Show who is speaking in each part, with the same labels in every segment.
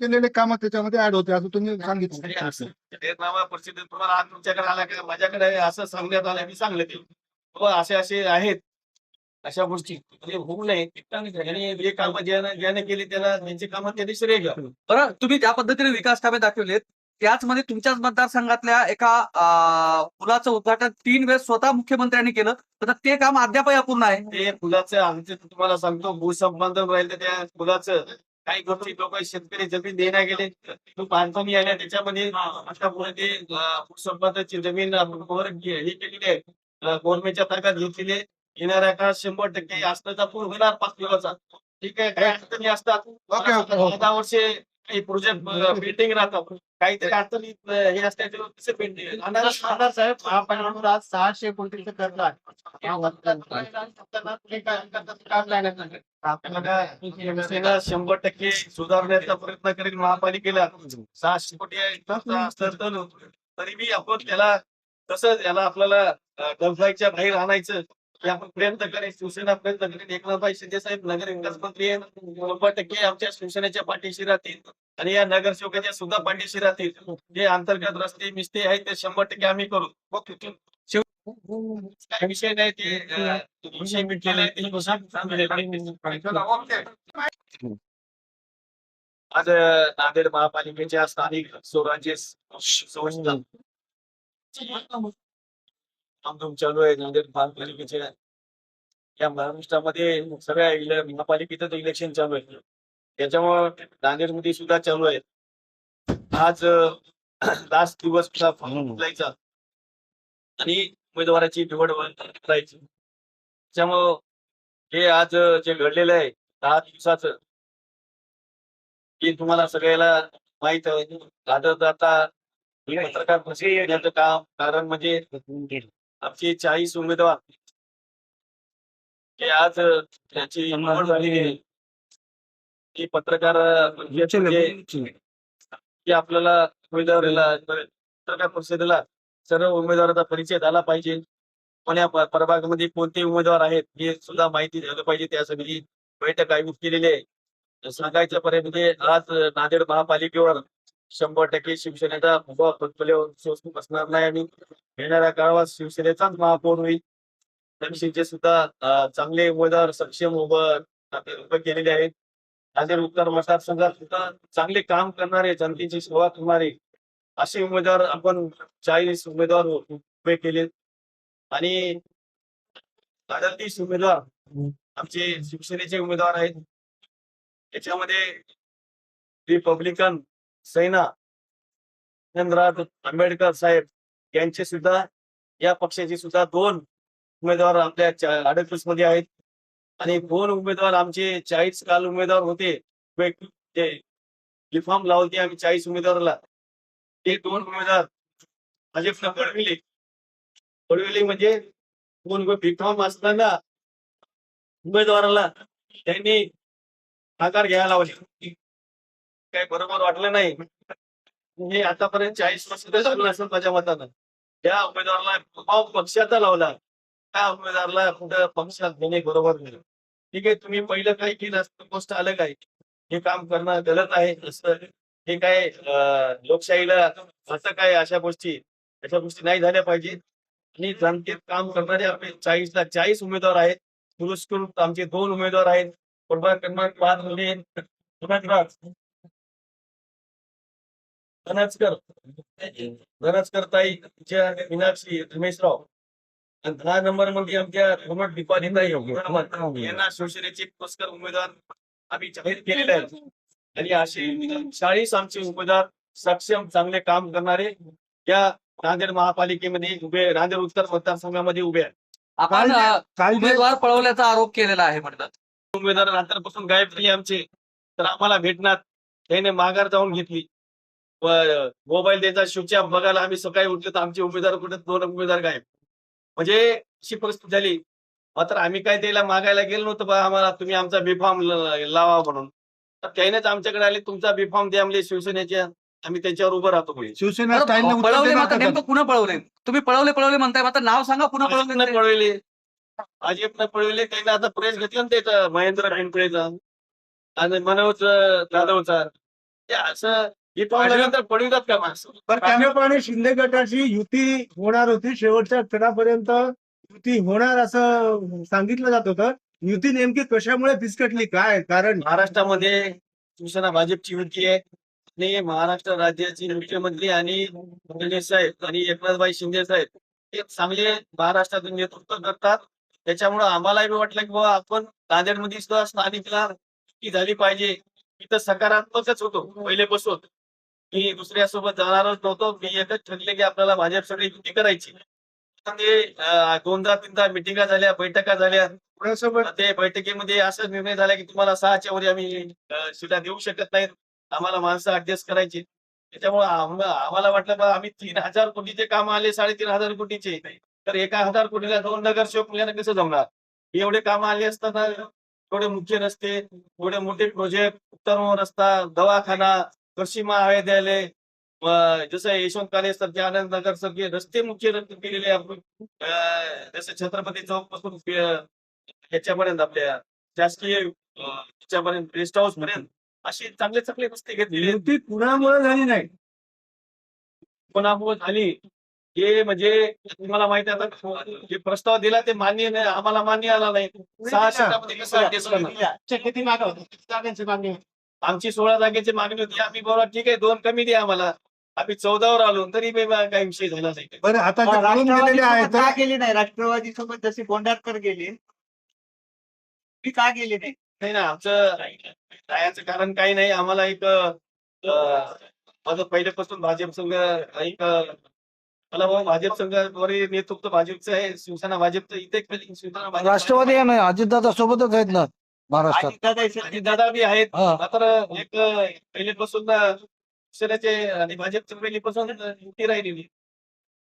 Speaker 1: केलेले काम त्याच्यामध्ये ऍड होते असं तुम्ही सांगितलं.
Speaker 2: जाहीरनामा परिस्थितीत तुम्हाला आज तुमच्याकडे आला का माझ्याकडे आहे असं सांगण्यात आलं मी सांगले ते. बाबा असे असे आहेत अशा गोष्टी. म्हणजे होऊ नये आणि जे कामं ज्याने ज्याने केली त्याला त्यांची कामं त्यांनी श्रेय. घ्या
Speaker 3: बरं तुम्ही ज्या पद्धतीने विकास कामे दाखवलेत त्याचमध्ये तुमच्याच मतदारसंघातल्या एका पुलाचं उद्घाटन तीन वेळेस स्वतः मुख्यमंत्र्यांनी केलं. तर ते काम अद्यापही अपूर्ण आहे.
Speaker 2: ते फुलाचं आमचे तुम्हाला सांगतो भूसंपादन राहिलं त्या फुलाचं काही गोष्टी लोक शेतकरी जमीन देण्या गेले तो बांधकामी आल्या त्याच्यामध्ये आता पुढे ते भूसंपादनाची जमीन वर हे केलेली आहे गव्हर्नमेंटच्या ताब्यात घेतलेली आहे. येणाऱ्या काळात शंभर टक्के असण्याचा पूर होणार पाच किलोचा ठीक आहे काही अडचणी असतात. दहा वर्षे काही प्रोजेक्ट पेंडिंग राहतात. काहीतरी अडचणी हे ते पेंडिंग
Speaker 4: खासदार साहेब आपण म्हणून आज सहाशे कोटीचं कर्ज आहे.
Speaker 2: शंभर टक्के सुधारण्याचा प्रयत्न करेल महापालिकेला. सहाशे कोटी तर बी आपण त्याला कसं याला आपल्याला डबलाईच्या बाहेर आणायचं. आपण प्रयत्न करेल शिवसेना प्रयत्न करेल एकनाथभाई शिंदे साहेब नगर विकास मंत्री शंभर टक्के आमच्या शिवसेनेच्या पाठीशी राहतील. आणि या नगरसेवकाच्या सुद्धा पाठीशी राहतील. जे अंतर्गत रस्ते मिस्ते आहेत ते शंभर टक्के आम्ही करू. काय विषय नाही ते विषय मिटलेला आहे. ते आज नांदेड महापालिकेच्या स्थानिक स्वराज्य संस्था आमदूम चालू आहे. नांदेड महापालिकेच्या या महाराष्ट्रामध्ये सगळ्या महापालिकेतच इलेक्शन चालू आहे त्याच्यामुळं नांदेडमध्ये सुद्धा चालू आहे आज लास्ट दिवस फॉर्म भरायचा आणि उमेदवाराची निवड करायची. त्याच्यामुळं हे आज जे घडलेलं आहे दहा दिवसाचं हे तुम्हाला सगळ्याला माहीत आहे. आता आता हे. पत्रकार काम कारण म्हणजे आमचे चाळीस उमेदवार. आज त्याची निवड झाली. ही पत्रकार म्हणजे की आपल्याला उमेदवाराला पत्रकार परिषदेला सर्व उमेदवाराचा परिचय झाला पाहिजे. कोण्या प- प्रभागामध्ये कोणते उमेदवार आहेत हे सुद्धा माहिती झालं पाहिजे. त्यासाठी बैठक आयोजित केलेली आहे. सांगायचं पर्यंत आज नांदेड महापालिकेवर शंभर टक्के शिवसेनेचा उभा पोर्टफोलिओ बसणार नाही आणि येणाऱ्या काळात शिवसेनेचाच महापौर होईल. त्यांचे सुद्धा चांगले उमेदवार सक्षम उभं उभे केलेले आहेत. नांदेड उत्तर मतदारसंघात सुद्धा चांगले काम करणारे जनतेची सेवा करणारे असे उमेदवार आपण चाळीस उमेदवार उभे केले. आणि अडतीस उमेदवार आमचे शिवसेनेचे उमेदवार आहेत. त्याच्यामध्ये रिपब्लिकन सैना आंबेडकर साहेब यांचे सुद्धा या पक्षाचे सुद्धा दोन उमेदवार आपल्या अडतीसमध्ये आहेत. आणि दोन उमेदवार आमचे चाळीस काल उमेदवार होते. वेग- रिफॉर्म लावते आम्ही चाळीस उमेदवाराला. ते दोन उमेदवार भाजपला पडविले. पडविले म्हणजे दोन बीफॉर्म असताना उमेदवाराला त्यांनी आकार घ्यायला लावले. काय बरोबर वाटलं नाही. हे आतापर्यंत चाळीस वर्ष सुद्धा चालू असेल माझ्या मतानं. त्या उमेदवाराला भाव पक्षाचा लावला? त्या उमेदवाराला कुठं पक्षात घेणे बरोबर नाही. ठीक आहे तुम्ही पहिलं काही केलं असं गोष्ट आलं काय? हे काम करणं गलत आहे. असं हे काय लोकशाहीला असं काय अशा गोष्टी अशा गोष्टी नाही झाल्या पाहिजेत आणि जनतेत काम करणारे आपले चाळीसला चाळीस उमेदवार आहेत. पुरस्कृत आमचे दोन उमेदवार आहेत. प्रभाग क्रमांक पाच मध्ये धनराज धनचकर धनचकर ताई तिच्या मीनाक्षी रमेशराव. आणि दहा नंबरमध्ये आमच्या धर्मट दीपालीताई यांना शिवसेनेचे पुरस्कार उमेदवार आम्ही जाहीर केलेले आहेत. आणि असे चाळीस आमचे उमेदवार सक्षम चांगले काम करणारे या नांदेड महापालिकेमध्ये उभे नांदेड उत्तर मतदारसंघामध्ये उभे आहेत.
Speaker 3: आपण उमेदवार पळवल्याचा आरोप केलेला आहे म्हणतात.
Speaker 2: उमेदवार नंतरपासून गायब झाले आमचे. तर आम्हाला भेटणार. त्याने माघार जाऊन घेतली. मोबाईल त्याचा स्विच ऑफ बघायला आम्ही सकाळी उठलो तर आमचे उमेदवार कुठे दोन उमेदवार गायब. म्हणजे अशी परिस्थिती झाली. मात्र आम्ही काय त्याला मागायला गेलो नव्हतं बा आम्हाला तुम्ही आमचा बिफॉर्म लावा म्हणून. तर त्यानेच आमच्याकडे आले तुमचा बिफॉर्म द्या म्हणजे शिवसेनेच्या आम्ही त्यांच्यावर उभं राहतो.
Speaker 1: शिवसेना
Speaker 3: पळवले मात्र नेमकं पुन्हा पळवले? तुम्ही पळवले पळवले म्हणताय मात्र नाव सांगा पुन्हा पळवले
Speaker 2: पळवले. भाजपनं पळवले त्याने आता प्रेस घेतला ना त्याचा महेंद्र पिंपळेचा आणि मनोज जाधवचा. ते असं हे पाहिल्यानंतर पडवितात का माणसं?
Speaker 5: पण त्याप्रमाणे शिंदे गटाची युती होणार होती. शेवटच्या क्षणापर्यंत युती होणार असं सांगितलं जात होतं. युती नेमकी कशामुळे फिसकटली? काय? कारण
Speaker 2: महाराष्ट्रामध्ये शिवसेना भाजपची युती आहे आणि महाराष्ट्र राज्याचे मुख्यमंत्री आणि फडणवीस साहेब आणि एकनाथभाई शिंदे साहेब हे चांगले महाराष्ट्रातून नेतृत्व करतात. त्याच्यामुळं आम्हालाही वाटलं की बाबा आपण नांदेडमध्ये सुद्धा स्थानिकला झाली पाहिजे. इथं सकारात्मकच होतो पहिलेपासून. मी दुसऱ्यासोबत जाणारच नव्हतो. मी एकच ठरले की आपल्याला भाजप सगळी युती करायची. ते दोनदा तीनदा मिटिंगा झाल्या बैठका झाल्या. ते बैठकीमध्ये असा निर्णय झाला की तुम्हाला सहाच्या वर आम्ही सीटा देऊ शकत नाहीत. आम्हाला माणसं ऍडजस्ट करायची. त्याच्यामुळे आम- आम्हाला वाटलं आम्ही तीन हजार कोटीचे काम आले साडेतीन हजार कोटीचे. तर एका हजार कोटीला दोन नगरसेवक मिळालं कसं जमणार? एवढे काम आले असताना एवढे मुख्य रस्ते एवढे मोठे प्रोजेक्ट उत्तम रस्ता दवाखाना कृषी महाविद्यालय जसं यशवंत काले सारखे आनंद नगर सारखे रस्ते मुख्य रस्ते केलेले आपण. जसं छत्रपती चौकपासून ह्याच्यापर्यंत आपल्या शासकीय ह्याच्यापर्यंत गेस्ट हाऊस पर्यंत असे चांगले चांगले रस्ते घेतलेले
Speaker 5: युती कुणामुळे झाली नाही?
Speaker 2: कोणामुळे झाली? हे म्हणजे तुम्हाला माहिती आता जे प्रस्ताव दिला ते मान्य नाही आम्हाला मान्य आला नाही. सहा सीटामध्ये कसं
Speaker 4: मागणी?
Speaker 2: आमची सोळा जागेची मागणी होती. आम्ही बरोबर ठीक आहे दोन कमी द्या आम्हाला. आम्ही चौदावर आलो तरी बी काही विषय झाला नाही.
Speaker 5: बरं आता जे
Speaker 4: पण
Speaker 5: पळून गेलेले
Speaker 4: राष्ट्रवादी
Speaker 5: आहेत
Speaker 4: सोबत का गेली नाही? राष्ट्रवादी सोबत जशी गोंडारकर गेली ती का गेली नाही?
Speaker 2: नाही ना आमचं जायचं कारण काही नाही. आम्हाला एक अं, माझं पहिल्यापासून भाजप संघ एक अं, मला भाऊ भाजप संघाद्वारे नेतृत्व भाजपचं आहे. शिवसेना भाजपचं इथे शिवसेना भाजप
Speaker 6: राष्ट्रवादी आहे ना अजितदादा सोबतच आहेत ना. महाराष्ट्रात.
Speaker 2: दादा बी आहेत.
Speaker 6: हा.
Speaker 2: मात्र एक पहिलेपासून शिवसेनेचे आणि भाजपचे पहिलीपासून युती राहिलेली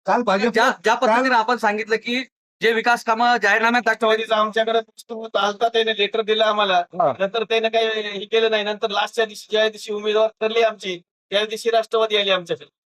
Speaker 5: काल भाजप
Speaker 3: ज्या ज्या पद्धतीने आपण सांगितलं की जे विकास कामं जाहीरनाम्यात दाखवली
Speaker 2: राष्ट्रवादीचा आमच्याकडे पुस्तक आलता त्याने लेटर दिलं आम्हाला.
Speaker 6: हा.
Speaker 2: नंतर त्याने काही हे केलं नाही. नंतर लास्टच्या दिवशी ज्या दिवशी उमेदवार ठरले आमची त्या दिवशी राष्ट्रवादी आली आमच्याकडे.